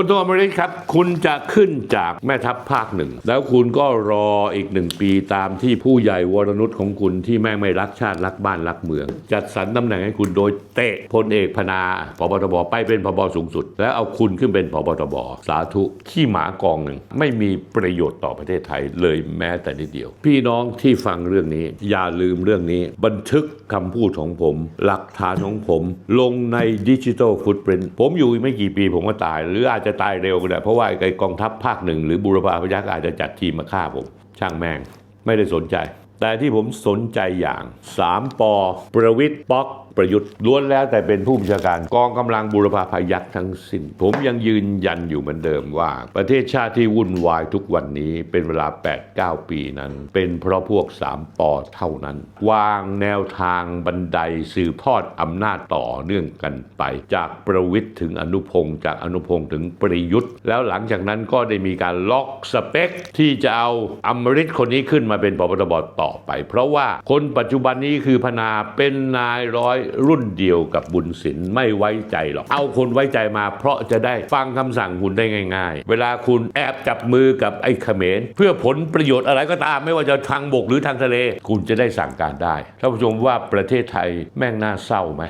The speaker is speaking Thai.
พลโทอมริตครับ คุณจะขึ้นจากแม่ทัพภาคหนึ่ง แล้วคุณก็รออีกหนึ่งปีตามที่ผู้ใหญ่วรนุชของคุณที่แม่งไม่รักชาติรักบ้านรักเมือง จัดสรรตำแหน่งให้คุณโดยเตะพลเอกพนาพบทบไปเป็นพบสูงสุด แล้วเอาคุณขึ้นเป็นพบทบสาธุขี้หมากองหนึ่ง ไม่มีประโยชน์ต่อประเทศไทยเลยแม้แต่นิดเดียว พี่น้องที่ฟังเรื่องนี้ อย่าลืมเรื่องนี้ บันทึกคำพูดของผม หลักฐานของผม ลงในดิจิทัลฟุตปรินผมอยู่อีกไม่กี่ปีผมก็ตายหรืออาจจะจะตายเร็วก็ได้เพราะว่าไอ้กองทัพภาคหนึ่งหรือบุรพาพยักษ์อาจจะจัดทีมมาฆ่าผม ช่างแม่ง ไม่ได้สนใจ แต่ที่ผมสนใจอย่าง 3ปอประวิทย์ป๊อกประยุทธ์ล้วนแล้วแต่เป็นผู้บัญชาการกองกำลังบุรพาพยักษ์ทั้งสิ้น ผมยังยืนยันอยู่เหมือนเดิมว่า ประเทศชาติที่วุ่นวายทุกวันนี้เป็นเวลา 8-9 ปีนั้น เป็นเพราะพวก 3ปอเท่านั้น วางแนวทางบันไดสืบทอดอำนาจต่อเนื่องกันไป จากประวิทย์ถึงอนุพงศ์จากอนุพงศ์ถึงประยุทธ์ แล้วหลังจากนั้นก็ได้มีการล็อกสเปคที่จะเอาอมริตคนนี้ขึ้นมาเป็นพบตบต่อไป เพราะว่าคนปัจจุบันนี้คือพนาเป็นนายร้อยรุ่นเดียวกับบุญสินไม่ไว้ใจหรอก เอาคนไว้ใจมาเพราะจะได้ฟังคำสั่งคุณได้ง่าย ๆ เวลาคุณแอบจับมือกับไอ้เขมรเพื่อผลประโยชน์อะไรก็ตาม ไม่ว่าจะทางบกหรือทางทะเล คุณจะได้สั่งการได้ท่านผู้ชมว่าประเทศไทยแม่งน่าเศร้าไหม